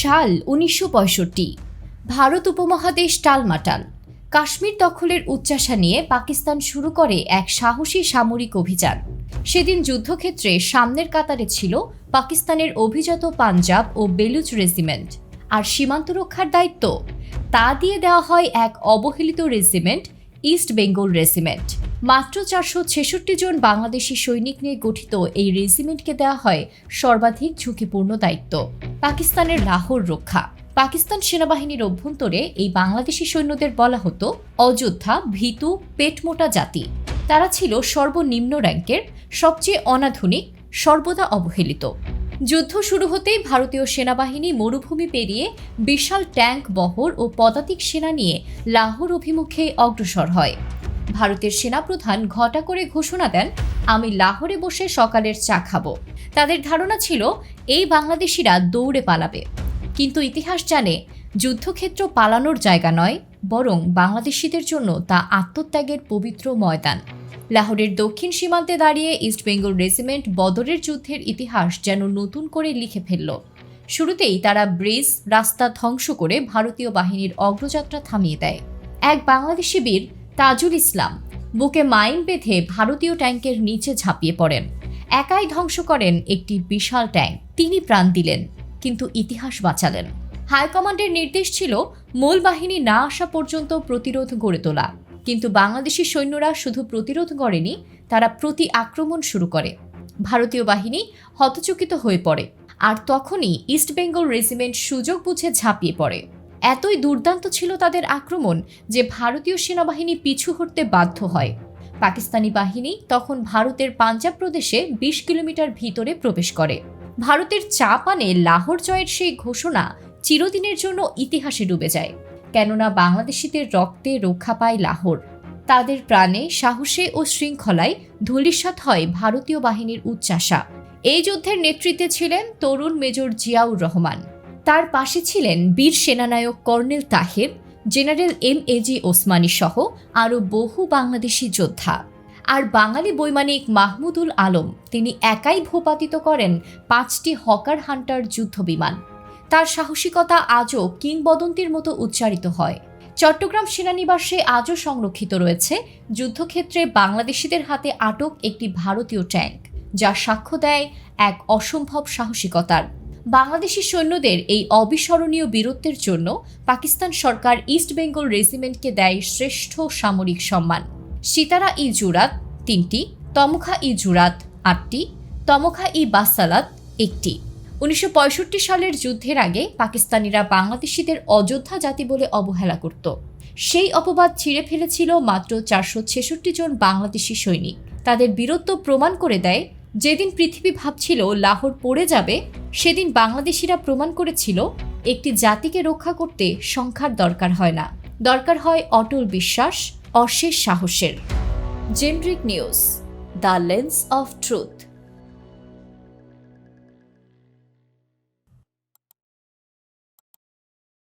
সাল উনিশশো পঁয়ষট্টি। ভারত উপমহাদেশ টালমাটাল। কাশ্মীর দখলের উচ্চাসা নিয়ে পাকিস্তান শুরু করে এক সাহসী সামরিক অভিযান। সেদিন যুদ্ধক্ষেত্রে সামনের কাতারে ছিল পাকিস্তানের অভিজাত পাঞ্জাব ও বেলুচ রেজিমেন্ট। আর সীমান্ত রক্ষার দায়িত্ব, তা দিয়ে দেওয়া হয় এক অবহেলিত রেজিমেন্ট, ইস্ট বেঙ্গল রেজিমেন্ট। মাত্র চারশো ছেষট্টি জন বাংলাদেশি সৈনিক নিয়ে গঠিত এই রেজিমেন্টকে দেওয়া হয় সর্বাধিক ঝুঁকিপূর্ণ দায়িত্ব, পাকিস্তানের লাহোর রক্ষা। পাকিস্তান সেনাবাহিনীর অভ্যন্তরে এই বাংলাদেশি সৈন্যদের বলা হতো অযোধ্যা ভীতু পেটমোটা জাতি। তারা ছিল সর্বনিম্ন র্যাঙ্কের, সবচেয়ে অনাধুনিক, সর্বদা অবহেলিত। যুদ্ধ শুরু হতেই ভারতীয় সেনাবাহিনী মরুভূমি পেরিয়ে বিশাল ট্যাঙ্ক, বহর ও পদাতিক সেনা নিয়ে লাহোর অভিমুখে অগ্রসর হয়। ভারতের সেনাপ্রধান ঘটা করে ঘোষণা দেন, আমি লাহোরে বসে সকালের চা খাব। তাদের ধারণা ছিল, এই বাংলাদেশিরা দৌড়ে পালাবে। কিন্তু ইতিহাস জানে, যুদ্ধক্ষেত্র পালানোর জায়গা নয়, বরং বাংলাদেশিদের জন্য তা আত্মত্যাগের পবিত্র ময়দান। লাহোরের দক্ষিণ সীমান্তে দাঁড়িয়ে ইস্টবেঙ্গল রেজিমেন্ট বদরের যুদ্ধের ইতিহাস যেন নতুন করে লিখে ফেলল। শুরুতেই তারা ব্রিজ রাস্তা ধ্বংস করে ভারতীয় বাহিনীর অগ্রযাত্রা থামিয়ে দেয়। এক বাংলাদেশি বীর তাজুল ইসলাম। বুকে মাইন বেঁধে ভারতীয় ট্যাঙ্কের নিচে ঝাঁপিয়ে পড়েন। একাই ধ্বংস করেন একটি বিশাল ট্যাঙ্ক। তিনি প্রাণ দিলেন, কিন্তু ইতিহাস বাঁচালেন। হাইকমান্ডের নির্দেশ ছিল, মূল বাহিনী না আসা পর্যন্ত প্রতিরোধ গড়ে তোলা। কিন্তু বাংলাদেশি সৈন্যরা শুধু প্রতিরোধ গড়েনি, তারা প্রতি আক্রমণ শুরু করে। ভারতীয় বাহিনী হতচকিত হয়ে পড়ে, আর তখনই ইস্টবেঙ্গল রেজিমেন্ট সুযোগ বুঝে ঝাঁপিয়ে পড়ে। এতই দুর্দান্ত ছিল তাদের আক্রমণ যে ভারতীয় সেনাবাহিনী পিছু হটতে বাধ্য হয়। পাকিস্তানি বাহিনী তখন ভারতের পাঞ্জাব প্রদেশে বিশ কিলোমিটার ভিতরে প্রবেশ করে। ভারতের চাপ আনে লাহোর জয়ের সেই ঘোষণা চিরদিনের জন্য ইতিহাসে ডুবে যায়, কেননা বাংলাদেশিদের রক্তে রক্ষা পায় লাহোর। তাদের প্রাণে সাহসে ও শৃঙ্খলায় ধূলিসাৎ হয় ভারতীয় বাহিনীর উচ্চাসা এই যুদ্ধের নেতৃত্বে ছিলেন তরুণ মেজর জিয়াউর রহমান। তার পাশে ছিলেন বীর সেনানায়ক colonel Taher, general M A G Osmani সহ আরও বহু বাংলাদেশি যোদ্ধা। আর বাঙালি বৈমানিক মাহমুদুল আলম, তিনি একাই ভূপাতিত করেন পাঁচটি হকার হান্টার যুদ্ধ বিমান। তার সাহসিকতা আজও কিংবদন্তির মতো উচ্চারিত হয়। চট্টগ্রাম সেনানিবাসে আজও সংরক্ষিত রয়েছে যুদ্ধক্ষেত্রে বাংলাদেশিদের হাতে আটক একটি ভারতীয় ট্যাঙ্ক, যা সাক্ষ্য দেয় এক অসম্ভব সাহসিকতার। বাংলাদেশি সৈন্যদের এই অবিস্মরণীয় বীরত্বের জন্য পাকিস্তান সরকার ইস্ট বেঙ্গল রেজিমেন্টকে দেয় শ্রেষ্ঠ সামরিক সম্মান। সিতারা ই জুরাত তিনটি, তমখা ই জুরাত আটটি, তমখা ই বাসালাত একটি। উনিশশো পঁয়ষট্টি সালের যুদ্ধের আগে পাকিস্তানিরা বাংলাদেশিদের অযোধ্যা জাতি বলে অবহেলা করত। সেই অপবাদ ছিঁড়ে ফেলেছিল মাত্র চারশো ছেষট্টি জন বাংলাদেশি সৈনিক। তাদের বীরত্ব প্রমাণ করে দেয়, যেদিন পৃথিবী ভাবছিল লাহোর পড়ে যাবে সেদিন বাংলাদেশিরা প্রমাণ করেছিল, একটি জাতিকে রক্ষা করতে সংখ্যার দরকার হয় না। দরকার হয় অটল বিশ্বাস, অশেষ সাহসের। Generic News, the lens of truth.